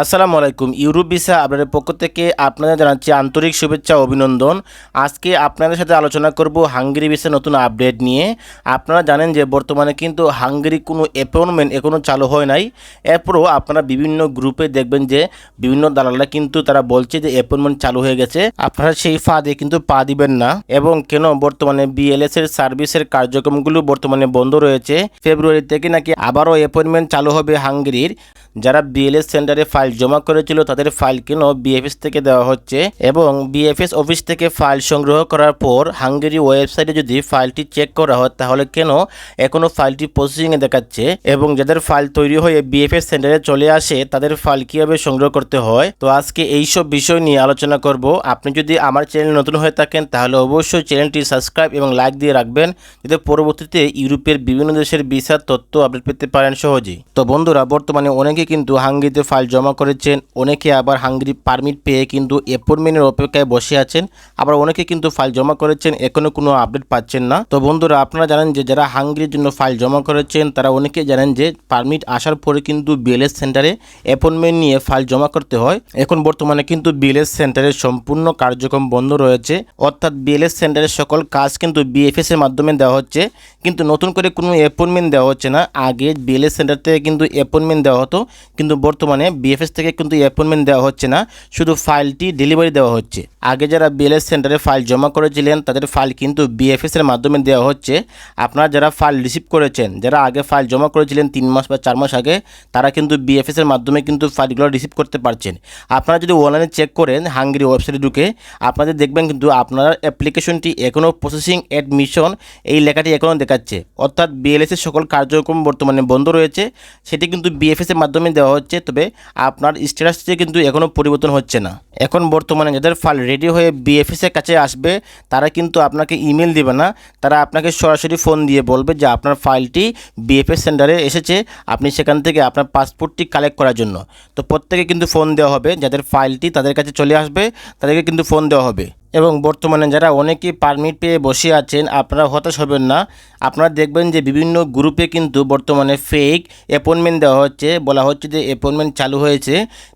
আসসালামু আলাইকুম। Europe visa আপনাদের পক্ষ থেকে আপনাদের জানাচ্ছি আন্তরিক শুভেচ্ছা অভিনন্দন। আজকে আপনাদের সাথে আলোচনা করব হাঙ্গেরি ভিসা নতুন আপডেট নিয়ে। আপনারা জানেন যে বর্তমানে কিন্তু হাঙ্গেরি কোনো অ্যাপয়েন্টমেন্ট এখনও চালু হয় নাই। এরপরও আপনারা বিভিন্ন গ্রুপে দেখবেন যে বিভিন্ন দালালরা কিন্তু তারা বলছে যে অ্যাপয়েন্টমেন্ট চালু হয়ে গেছে। আপনারা সেই ফাঁদে কিন্তু পা দিবেন না। এবং কেন বর্তমানে বিএলএস এর সার্ভিসের কার্যক্রমগুলো বর্তমানে বন্ধ রয়েছে। ফেব্রুয়ারি থেকে নাকি আবারও অ্যাপয়েন্টমেন্ট চালু হবে হাঙ্গেরির। যারা বিএলএস সেন্টারে ফাইল জমা করেছিল তাদের ফাইল কেন বিএফএস থেকে দেওয়া হচ্ছে এবং বিএফএস অফিস থেকে ফাইল সংগ্রহ করার পর হাঙ্গেরি ওয়েবসাইটে যদি ফাইলটি চেক করা হয়, তাহলে কেন এখনও ফাইলটি প্রসেসিংয়ে দেখাচ্ছে? এবং যাদের ফাইল তৈরি হয়ে বিএফএস সেন্টারে চলে আসে, তাদের ফাইল কীভাবে সংগ্রহ করতে হয়? তো আজকে এইসব বিষয় নিয়ে আলোচনা করব। আপনি যদি আমার চ্যানেল নতুন হয়ে থাকেন, তাহলে অবশ্যই চ্যানেলটি সাবস্ক্রাইব এবং লাইক দিয়ে রাখবেন, যাতে পরবর্তীতে ইউরোপের বিভিন্ন দেশের ভিসার তথ্য আপডেট পেতে পারেন সহজেই। তো বন্ধুরা, বর্তমানে অনেকে কিন্তু হাঙ্গেরিতে ফাইল জমা করেছেন। অনেকে আবার হাঙ্গেরি পারমিট পেয়ে কিন্তু অ্যাপয়েন্টমেন্টের অপেক্ষায় বসে আছেন। আবার অনেকে কিন্তু ফাইল জমা করেছেন, এখনও কোনো আপডেট পাচ্ছেন না। তো বন্ধুরা, আপনারা জানেন যে যারা হাঙ্গেরির জন্য ফাইল জমা করেছেন, তারা অনেকে জানেন যে পারমিট আসার পরে কিন্তু বিএলএস সেন্টারে অ্যাপয়েন্টমেন্ট নিয়ে ফাইল জমা করতে হয়। এখন বর্তমানে কিন্তু বিএলএস সেন্টারের সম্পূর্ণ কার্যক্রম বন্ধ রয়েছে। অর্থাৎ বিএলএস সেন্টারের সকল কাজ কিন্তু বিএফএস এর মাধ্যমে দেওয়া হচ্ছে। কিন্তু নতুন করে কোনো অ্যাপয়েন্টমেন্ট দেওয়া হচ্ছে না। আগে বিএলএস সেন্টার থেকে কিন্তু অ্যাপয়েন্টমেন্ট দেওয়া হতো। কিন্তু বর্তমানে বিএফএস থেকে কিন্তু অ্যাপয়েন্টমেন্ট দেওয়া হচ্ছে না, শুধু ফাইলটি ডেলিভারি দেওয়া হচ্ছে। আগে যারা বিএলএস সেন্টারে ফাইল জমা করেছিলেন, তাদের ফাইল কিন্তু বিএফএস এর মাধ্যমে দেওয়া হচ্ছে। আপনারা যারা ফাইল রিসিভ করেছেন, যারা আগে ফাইল জমা করেছিলেন তিন মাস বা চার মাস আগে, তারা কিন্তু বিএফএস এর মাধ্যমে কিন্তু ফাইলগুলো রিসিভ করতে পারছেন। আপনারা যদি অনলাইনে চেক করেন, হাঙ্গেরি ওয়েবসাইটে ঢুকে, আপনাদের দেখবেন কিন্তু আপনার অ্যাপ্লিকেশনটি এখনও প্রসেসিং অ্যাডমিশন এই লেখাটি এখনও দেখাচ্ছে। অর্থাৎ বিএলএস এর সকল কার্যক্রম বর্তমানে বন্ধ রয়েছে। সেটি কিন্তু বিএফএস এর মাধ্যমে দেওয়া হচ্ছে। তবে আপনার স্ট্যাটাসটি কিন্তু এখনও পরিবর্তন হচ্ছে না। এখন বর্তমানে যাদের ফাইল রেডি হয়ে বিএফএসের কাছে আসবে, তারা কিন্তু আপনাকে ইমেল দেবে না। তারা আপনাকে সরাসরি ফোন দিয়ে বলবে যে, আপনার ফাইলটি বিএফএস সেন্টারে এসেছে। আপনি সেখান থেকে আপনার পাসপোর্টটি কালেক্ট করার জন্য। তো প্রত্যেকে কিন্তু ফোন দেওয়া হবে। যাদের ফাইলটি তাদের কাছে চলে আসবে, তাদেরকে কিন্তু ফোন দেওয়া হবে। এবং বর্তমানে যারা অনেকেই পারমিট পেয়ে বসে আছেন, আপনারা হতাশ হবেন না। আপনারা দেখবেন যে বিভিন্ন গ্রুপে কিন্তু বর্তমানে ফেক অ্যাপয়েন্টমেন্ট দেওয়া হচ্ছে। বলা হচ্ছে যে অ্যাপয়েন্টমেন্ট চালু হয়েছে।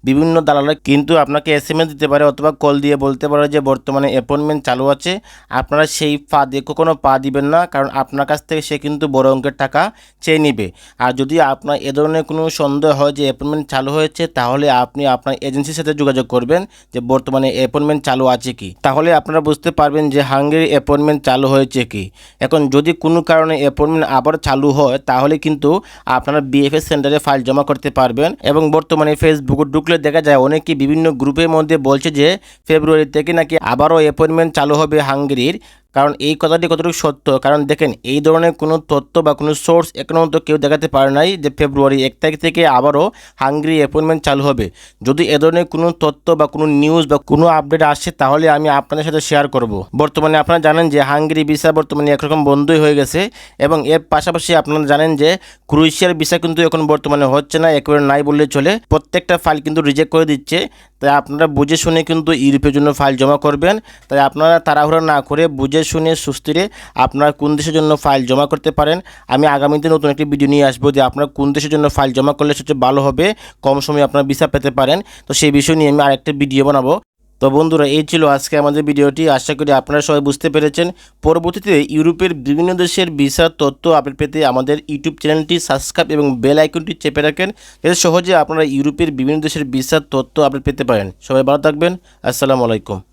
বিভিন্ন দালালরা কিন্তু আপনাকে এস দিতে পারে অথবা কল দিয়ে বলতে পারে যে বর্তমানে অ্যাপয়েন্টমেন্ট চালু আছে। আপনারা সেই ফাঁদে কখনো পা দিবেন না, কারণ আপনার কাছ থেকে সে কিন্তু বড় অঙ্কের টাকা চেয়ে নেবে। আর যদি আপনার এ ধরনের কোনো সন্দেহ হয় যে অ্যাপয়েন্টমেন্ট চালু হয়েছে, তাহলে আপনি আপনার এজেন্সির সাথে যোগাযোগ করবেন যে বর্তমানে অ্যাপয়েন্টমেন্ট চালু আছে কি। তাহলে আপনারা বুঝতে পারবেন যে হাঙ্গেরি অ্যাপয়েন্টমেন্ট চালু হয়েছে কি। এখন যদি কোনো কারণে অ্যাপয়েন্টমেন্ট আবার চালু হয়, তাহলে কিন্তু আপনারা বিএফএস সেন্টারে ফাইল জমা করতে পারবেন এবং বর্তমানে ফেসবুকে ঢুকলে দেখা যায় অনেকেই বিভিন্ন গ্রুপের মধ্যে বলছে যে ফেব্রুয়ারি থেকে নাকি আবারও অ্যাপয়েন্টমেন্ট চালু হবে হাঙ্গেরির। কারণ এই কথাটি কতটুকু সত্য? কারণ দেখেন, এই ধরনের কোনো তথ্য বা কোনো সোর্স এখনও তো কেউ দেখাতে পারে নাই যে ফেব্রুয়ারি এক তারিখ থেকে আবারও হাঙ্গেরি অ্যাপয়েন্টমেন্ট চালু হবে। যদি এ ধরনের কোনো তথ্য বা কোনো নিউজ বা কোনো আপডেট আসে, তাহলে আমি আপনাদের সাথে শেয়ার করব। বর্তমানে আপনারা জানেন যে হাঙ্গেরি ভিসা বর্তমানে একরকম বন্ধই হয়ে গেছে এবং এর পাশাপাশি আপনারা জানেন যে ক্রোয়েশিয়ার ভিসা কিন্তু এখন বর্তমানে হচ্ছে না, একেবারে নাই বললে চলে। প্রত্যেকটা ফাইল কিন্তু রিজেক্ট করে দিচ্ছে। তাই আপনারা বুঝে শুনে কিন্তু ইউরোপের জন্য ফাইল জমা করবেন। তাই আপনারা তাড়াহুড়া না করে শুনে সুস্থিরে আপনারা কোন দেশের জন্য ফাইল জমা করতে পারেন? আমি আগামীতে নতুন একটি ভিডিও নিয়ে আসব যে আপনারা কোন দেশের জন্য ফাইল জমা করলে সবচেয়ে ভালো হবে, কম সময়ে আপনারা ভিসা পেতে পারেন। তো সেই বিষয় নিয়ে আমি আরেকটা ভিডিও বানাবো। তো বন্ধুরা, এই ছিল আজকে আমাদের ভিডিওটি আশা করি আপনারা সবাই বুঝতে পেরেছেন। পরবর্তীতে ইউরোপের বিভিন্ন দেশের ভিসার তথ্য আপডেট পেতে আমাদের ইউটিউব চ্যানেলটি সাবস্ক্রাইব এবং বেল আইকনটি চেপে রাখেন। যাতে সহজে আপনারা ইউরোপের বিভিন্ন দেশের ভিসার তথ্য আপডেট পেতে পারেন। সবাই ভালো থাকবেন। আসসালামু আলাইকুম।